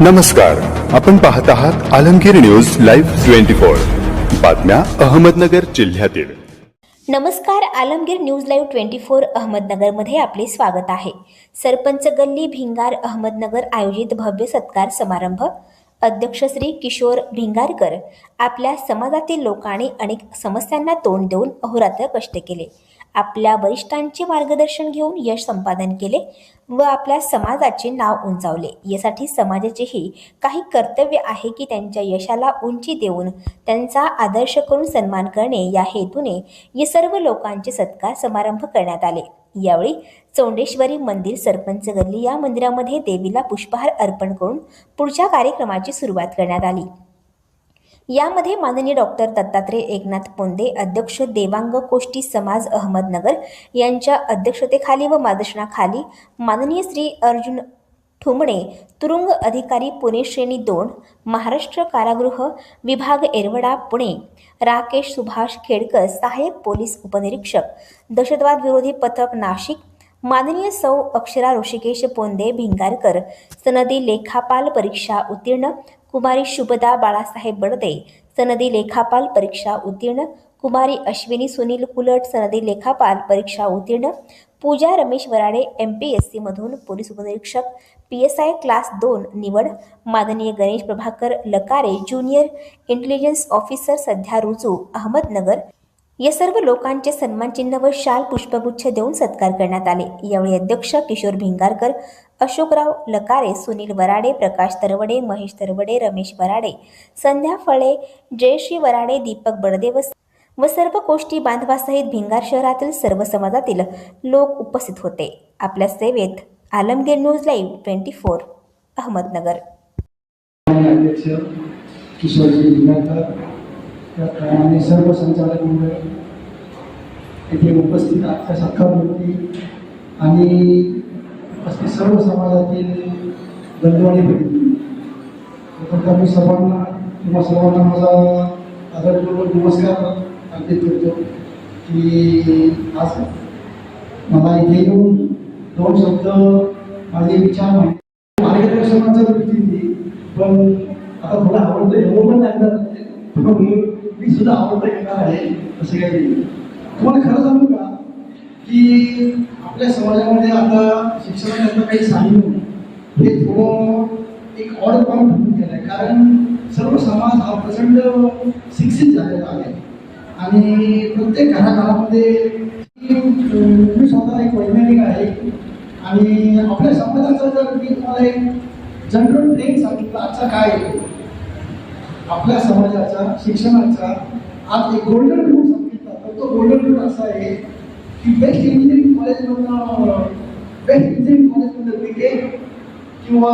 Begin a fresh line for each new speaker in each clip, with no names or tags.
नमस्कार आपण पाहत आहात Alamgir news live twenty four. बातम्या अहमदनगर जिल्ह्यातील.
नमस्कार Alamgir news live twenty four अहमदनगरमध्ये आपले स्वागत आहे. सरपंच गल्ली भिंगार अहमदनगर आयोजित भव्य सत्कार समारंभ. अध्यक्ष श्री किशोर भिंगारकर आपल्या समाजातील लोकांनी अनेक समस्यांना तोंड देऊन अहोरात्र कष्ट केले. आपल्या वरिष्ठांचे मार्गदर्शन घेऊन यश संपादन केले व आपल्या समाजाचे नाव उंचावले. यासाठी समाजाचेही काही कर्तव्य आहे की त्यांच्या यशाला उंची देऊन त्यांचा आदर्श करून सन्मान करणे. या हेतूने या सर्व लोकांचे सत्कार समारंभ करण्यात आले. यावेळी चौंडेश्वरी मंदिर सरपंच गल्ली या मंदिरामध्ये देवीला पुष्पहार अर्पण करून पुढच्या कार्यक्रमाची सुरुवात करण्यात आली. यामध्ये माननीय डॉक्टर दत्तात्रय एकनाथ पोंदे अध्यक्ष देवांग कोष्टी समाज अहमदनगर यांच्या अध्यक्षतेखाली व मार्गदर्शनाखाली माननीय श्री अर्जुन ठुमणे तुरुंग अधिकारी पुणे श्रेणी दोन महाराष्ट्र कारागृह विभाग एरवडा पुणे राकेश सुभाष खेडकर सहाय्यक पोलीस उपनिरीक्षक दहशतवाद विरोधी पथक नाशिक माननीय सौ अक्षरा ऋषिकेश पोंदे भिंगारकर सनदी लेखापाल परीक्षा उत्तीर्ण कुमारी शुभदा बाळासाहेब बडदे सनदी लेखापाल परीक्षा उत्तीर्ण. कुमारी अश्विनी सुनील कुलट सनदी लेखापाल परीक्षा उत्तीर्ण. Pooja Ramesh Varade M P S सीमधून police उपनिरीक्षक. पी एस आय क्लास दोन निवड. माननीय Ganesh Prabhakar Lakare junior. Intelligence officer सध्या रुजू अहमदनगर. या सर्व लोकांचे सन्मानचिन्ह व शाल पुष्पगुच्छ देऊन सत्कार करण्यात आले. यावेळी अध्यक्ष किशोर भिंगारकर अशोकराव लकारे सुनील वराडे प्रकाश तरवडे महेश तरवडे रमेश वराडे संध्या फळे जयश्री वराडे दीपक बडदे व सर्व गोष्टी बांधवासहित भिंगार शहरातील सर्व समाजातील लोक उपस्थित होते. आपल्या सेवेत Alamgir news live twenty four Ahmednagar.
आणि सर्व संचालक मंडळ येथे उपस्थित आजच्या सख्खा सत्कारमूर्ती आणि उपस्थित सर्व समाजातील बंधू आणि मी सर्वांना किंवा सर्वांना माझा आदरपूर्वक नमस्कार अर्पित करतो की आज मला इथे येऊन दोन शब्द माझे विचार मार्गदर्शनाचा प्रतिनिधी पण आता मला आवडतं एवढं हो पण त्यांना मी सुद्धा आवडतं येणार आहे असं काही तुम्हाला खरं सांगू का की आपल्या समाजामध्ये आता शिक्षणाकरता काही सांगणं हे थोडं एक ऑड पॉईंट होऊन गेलं आहे कारण सर्व समाज हा प्रचंड शिक्षित झालेला आहे. आणि प्रत्येक घराघरामध्ये मी स्वतः एक वैज्ञानिक आहे. आणि आपल्या समाजाचा जर मी तुम्हाला एक जनरल ट्रेंड सांगितलं आजचा काय आहे? आपल्या समाजाचा शिक्षणाचा आज एक गोल्डन रूल सांगितला. तर तो गोल्डन रूल असा आहे की बेस्ट इंजिनिअरिंग कॉलेजमधनं बेस्ट इंजिनिअरिंग कॉलेजमधनं बी टेक किंवा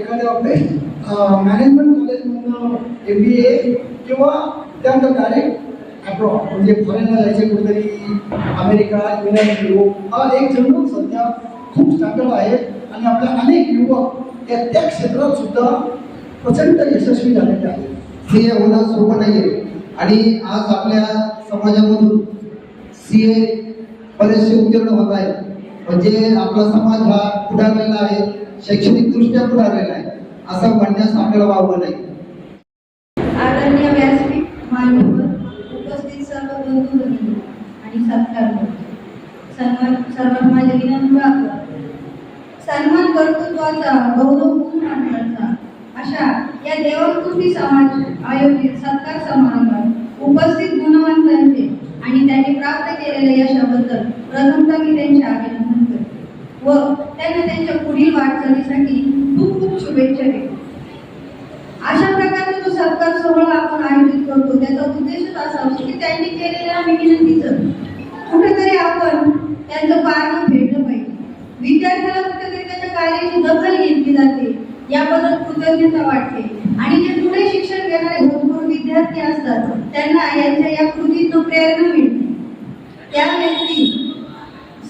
एखाद्या बेस्ट मॅनेजमेंट कॉलेजमधनं एम बी ए किंवा त्यानंतर डायरेक्ट अब्रॉड म्हणजे फॉरेनला जायचे कुठेतरी अमेरिका युनायटेड युरोप हा एक जनरल सध्या खूप स्टँडर्ड आहे. आणि आपल्या अनेक युवक त्या त्या क्षेत्रात सुद्धा प्रचंड यशस्वी झालेले आहेत.
हे होणं सोपं नाही आहे आणि आज आपल्या समाजामधून सी ए बरेचसे उत्तीर्ण होत आहेत. म्हणजे आपला समाज हा पुढारलेला आहे शैक्षणिकदृष्ट्या पुढारलेला आहे असं म्हणण्यास आपल्याला वावगं नाही.
आदरणीय व्यासपीठ मान्यवर उपस्थित सर्व बंधू भगिनी आणि सत्कार सन्मान सर्वात माझे विनम्र सन्मान कर्तृत्वाचा गौरव अशा या देवकृती समाज आयोजित सत्कार समारंभात उपस्थित गुणवंतांचे आणि त्यांनी प्राप्त केलेल्या यशाबद्दल प्रथमतः मी त्यांचे अभिनंदन करते व त्यांना त्यांच्या पुढील वाटचालीसाठी खूप खूप शुभेच्छा देते. अशा प्रकारे जो सत्कार सोहळा आपण आयोजित करतो त्याचा उद्देशच असा असतो की त्यांनी केलेल्या विनंतीचं कुठेतरी आपण त्यांचं पाणी भेटलं पाहिजे. विद्यार्थ्याला कुठेतरी त्याच्या कार्याची दखल घेतली जाते याबद्दल कृतज्ञता वाटते.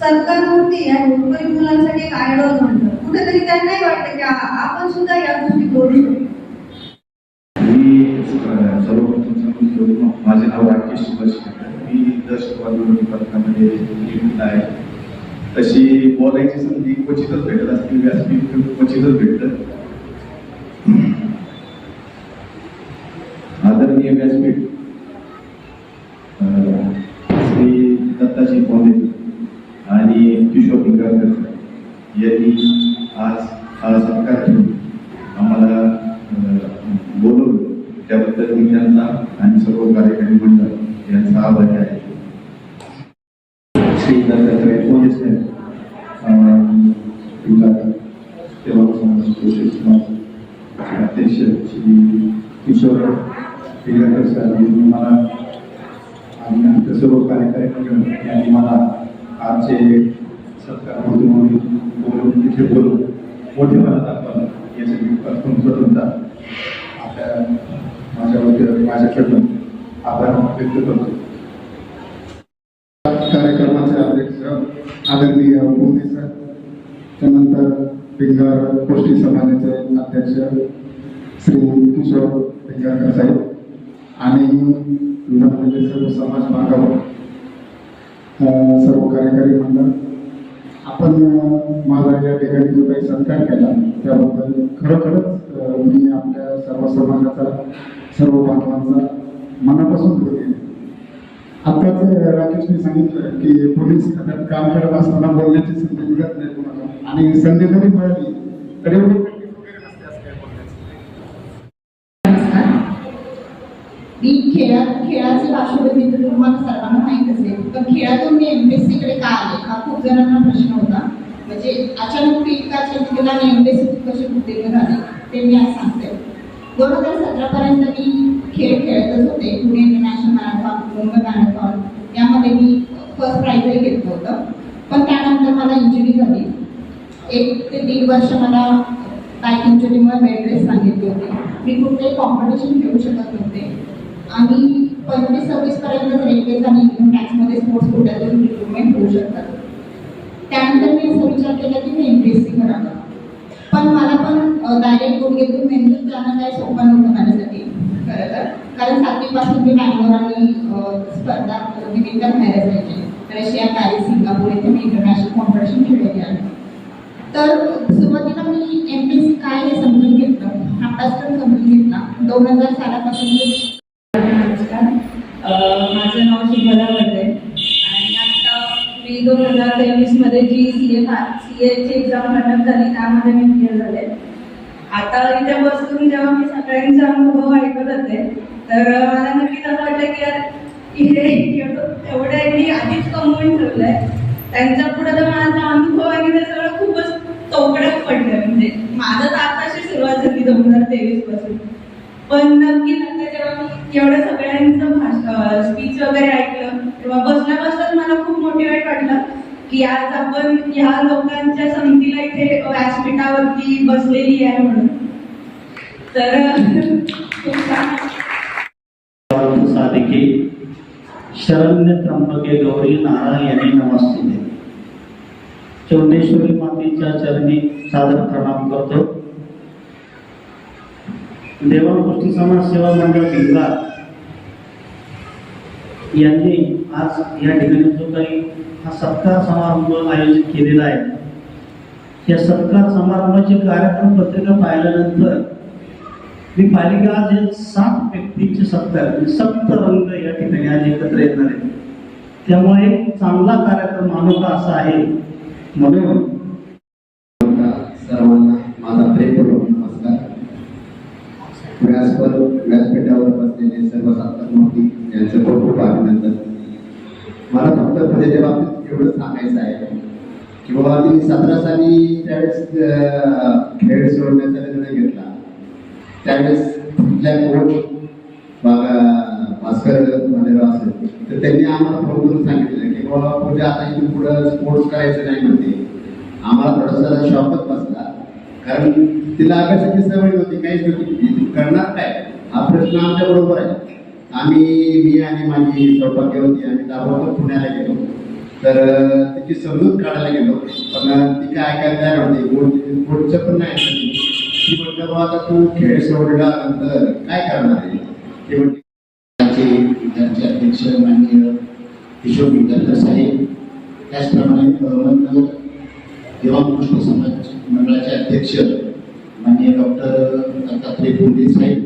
सरकार होती आणि उपरी मुलांसाठी एक आयडॉल म्हणलं कुठेतरी त्यांनाही वाटतं की आपण सुद्धा या गोष्टी करू शकतो
माझे नाव राकेश सुभाष मी दश पथकामध्ये लिमिट आहे. तशी बोलायची संधी क्वचितच भेटत असते व्यासपीठ क्वचितच भेटत. आदरणीय व्यासपीठ श्री दत्ताजी कॉलेज आणि किशोर पिंगारकर यांनी आज हा सत्कार ठेवून आम्हाला बोलवलं. त्याबद्दल मी त्यांचा आणि सर्व कार्यकारी मंडळ यांचा आभारी आहे. श्री दत्तात्रय पोलीस सेवा समाज कृषी समाज अध्यक्ष श्री किशोर पिंगारकर सर यांनी मला आणि आमच्या सर्व कार्यकारी मंडळ यांनी मला आमचे सत्कार म्हणून बोलून तिथे बोलून मोठेपणा दाखवलं यासाठी मी प्रथम प्रथमता आपल्या माझ्या माझ्याकडून आभार व्यक्त करतो.
कार्यक्रमाचे अध्यक्ष आदरणीय मोदी सर त्यानंतर पिंगार गोष्टी समाजाचे अध्यक्ष श्री किशोर पिंगारकर साहेब आणि सर्व समाज बांधव सर्व कार्यकारी मंडळ आपण माझा या ठिकाणी जो काही सत्कार केला त्याबद्दल खरोखरच मी आपल्या सर्व समाजाचा सर्व बांधवांचा मनापासून धन्यवाद आताच राकेशने सांगितलं की पोलीस खात्यात काम करत असताना बोलण्याची संधी मिळत नाही तुम्हाला आणि संधी जरी मिळाली तरी एवढी practice वगैरे नसते असं काय बोलण्याचं.
नमस्कार मी खेळात खेळाची पार्श्वभूमी तर तुम्हाला सर्वांना माहीत असेल पण खेळातून मी एम एस सीकडे का आले हा खूप जणांना प्रश्न होता म्हणजे अचानक पीठ का एम केला एस सी कसे उत्तीर्ण झाले ते मी आज सांगते दोन हजार सतरा पर्यंत मी खेळ खेळतच होते Pune international marathon Mumbai marathon यामध्ये मी फर्स्ट प्राईजही घेतलं होतं पण त्यानंतर मला इंजुरी झाली एक ते दीड वर्ष मला बॅक इंजुरीमुळे बेड रेस्ट सांगितली होती मी कुठलेही कॉम्पिटिशन खेळू शकत नव्हते आणि पंचवीस सव्वीस पर्यंत रेल्वेज आणि इन्कम टॅक्समध्ये स्पोर्ट्स कोट्यातून रिक्रुटमेंट होऊ शकतात. त्यानंतर मी असं विचार केला की मी एम पी एस सी करावं. पण मला पण डायरेक्ट गुडघेतून मेंदूत जाणं काय सोपं नव्हतं माझ्यासाठी खरं तर. कारण सातवीपासून मी बँगलोर आणि स्पर्धा निमित्त बाहेर जायचे रशिया पॅरिस सिंगापूर इथे मी इंटरनॅशनल कॉम्पिटिशन खेळलेली आहे. तर सुरुवातीला मी एम पी एस सी काय हे समजून घेतलं. अभ्यासक्रम समजून घेतला. दोन हजार सालापासून मी
माझं नाव शुभदा वर्धे आणि आता मी दोन हजार तेवीसमध्ये जी सी ए सी एची एक्झाम कंडक्ट झाली त्यामध्ये मी क्लिअर झाले. आता इथे बसून जेव्हा मी सगळ्यांचा अनुभव ऐकत होते तर मला नक्कीच असं वाटलं की यार इथे एवढं मी आधीच कमवून ठेवलंय. त्यांच्या पुढे तर माझा अनुभव आणि ते सगळं खूपच तोकड्यात पडलं म्हणजे माझं तर आताशी सुरुवात झाली दोन हजार तेवीसपासून पण नक्की आता एवढ्या सगळ्यांचं स्पीच वगैरे ऐकलं. तेव्हा बसल्या बसल्याच मला खूप मोटिवेट वाटलं की आज आपण ह्या लोकांच्या संधीला इथे व्यासपीठावरती बसलेली आहे म्हणून. तर
साधिके शरण्य त्र्यंबके गौरी नारायणी नमस्ते. चौंडेश्वरी मातेच्या चरणी सादर प्रणाम करतो. देवा गोष्टी समाज सेवा मंडळ भिंगा यांनी आज या ठिकाणी जो काही हा सत्कार समारंभ आयोजित केलेला आहे या सत्कार समारंभाचे कार्यक्रम पत्रिका पाहिल्यानंतर मी पाहिली आज हे सात व्यक्तींचे सत्कार म्हणजे सप्त रंग या ठिकाणी आज एकत्र येणार आहे त्यामुळे एक चांगला कार्यक्रम अनोखा असा आहे. म्हणून
सर्वांना माझा प्रेमपूर्वक व्यासपर व्यासपीठावर बसलेले सर्व सत्तामूर्ती यांचं खूप खूप अभिनंदन. मला फक्त म्हणजे प्रजेच्या बाबतीत एवढं सांगायचं आहे की बाबा मी सतरा साली त्यावेळेस खेळ सोडण्याचा निर्णय घेतला. त्यावेळेस कुठल्या कोच भास्कर महादेव असेल तर त्यांनी आम्हाला फोन करून सांगितलं की बाबा पूजा आता इथून पुढं स्पोर्ट्स करायचं नाही म्हणते. आम्हाला थोडासा शॉकच बसला. कारण तिला अभ्यासाची सवय नव्हती काहीच नव्हती करणार काय? हा प्रश्न आमच्या बरोबर आहे. आम्ही मी आणि माझी सौभाग्य होती आम्ही ताबडतोब पुण्याला गेलो. तर तिची समजूत काढायला गेलो. पण ती काय ऐकायला तयार होती? पुढचं पण नाही ऐकलं ती. ती म्हटलं बाबा आता तू खेळ सोडला नंतर काय करणार आहे? ते म्हटले आमचे अध्यक्ष माननीय किशोर विद्यार्थी साहेब त्याचप्रमाणे किंवा देवाकृष्ण समाज मंडळाचे अध्यक्ष माननीय डॉक्टर दत्तात्रय पुंडे साहेब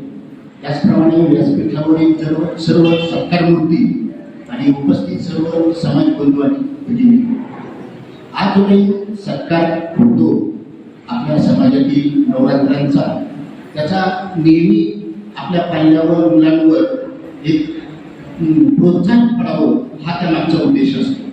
त्याचप्रमाणे व्यासपीठावरील सर्व सर्व सत्कारमूर्ती आणि उपस्थित सर्व समाज बंधू आणि भगिनी आज जो सत्कार होतो आपल्या समाजातील नवरात्रांचा. त्याचा नेहमी आपल्या पाल्यावर मुलांवर एक प्रोत्साहन पडावं हा त्या मागचा उद्देश असतो.